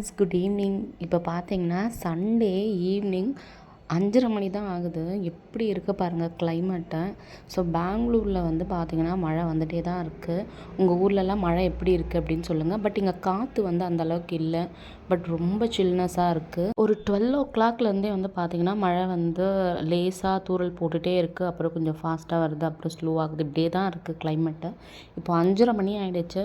Friends good evening. இப்போ பார்த்தீங்கன்னா Sunday evening அஞ்சரை மணி தான் ஆகுது. எப்படி இருக்குது பாருங்கள் கிளைமேட்டை ஸோ பெங்களூரில் வந்து பார்த்திங்கன்னா மழை வந்துகிட்டே தான் இருக்குது உங்கள் ஊர்லலாம் மழை எப்படி இருக்குது அப்படின்னு சொல்லுங்கள் பட் இங்கே காற்று வந்து அந்த அளவுக்கு இல்லை. பட் ரொம்ப சில்னஸாக இருக்குது ஒரு டுவெல் ஓ கிளாக்லேருந்தே வந்து பார்த்திங்கன்னா மழை வந்து லேசாக தூறல் போட்டுகிட்டே இருக்குது அப்புறம் கொஞ்சம் ஃபாஸ்ட்டாக வருது. அப்புறம் ஸ்லோ ஆகுது. இப்படியே தான் இருக்குது கிளைமேட்டு இப்போ அஞ்சரை மணி ஆகிடுச்சு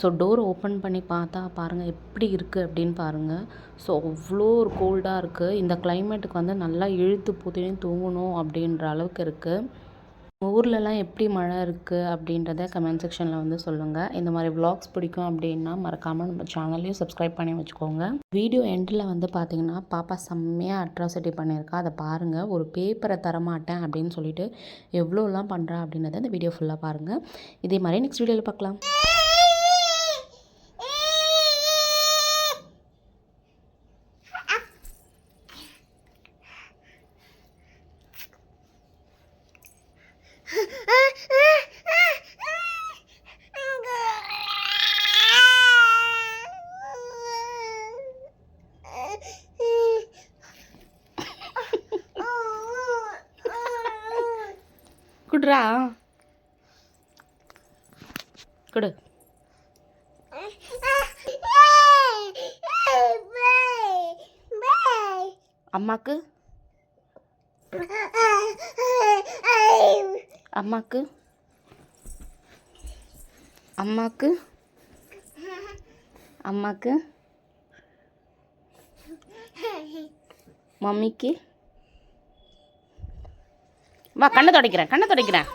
ஸோ டோர் ஓப்பன் பண்ணி பார்த்தா பாருங்கள் எப்படி இருக்குது அப்படின்னு பாருங்கள் ஸோ அவ்வளோ ஒரு கோல்டாக இருக்குது இந்த கிளைமேட்டுக்கு வந்து நல்லா இழுத்து புதினு தூங்கணும் அப்படின்ற அளவுக்கு இருக்குது ஊர்லலாம் எப்படி மழை இருக்குது அப்படின்றத கமெண்ட் செக்ஷனில் வந்து சொல்லுங்கள் இந்த மாதிரி வ்ளாக்ஸ் பிடிக்கும் அப்படின்னா மறக்காமல் நம்ம சேனல்லையும் சப்ஸ்கிரைப் பண்ணி வச்சுக்கோங்க. வீடியோ எண்டில் வந்து பார்த்தீங்கன்னா பாப்பா செம்மையாக அட்ராசிட்டி பண்ணியிருக்கா. அதை பாருங்கள் ஒரு பேப்பரை தரமாட்டேன் அப்படின்னு சொல்லிட்டு எவ்வளோலாம் பண்ணுறா அப்படின்றத இந்த வீடியோ ஃபுல்லாக பாருங்கள் இதே மாதிரி நெக்ஸ்ட் வீடியோவில் பார்க்கலாம் குடுறா. குடு. அம்மாக்கு? அம்மாக்கு? அம்மாக்கு? அம்மாக்கு? மம்மிக்கு? வா கண்ணை துடைக்கிறேன் கண்ணை துடைக்கிறேன்.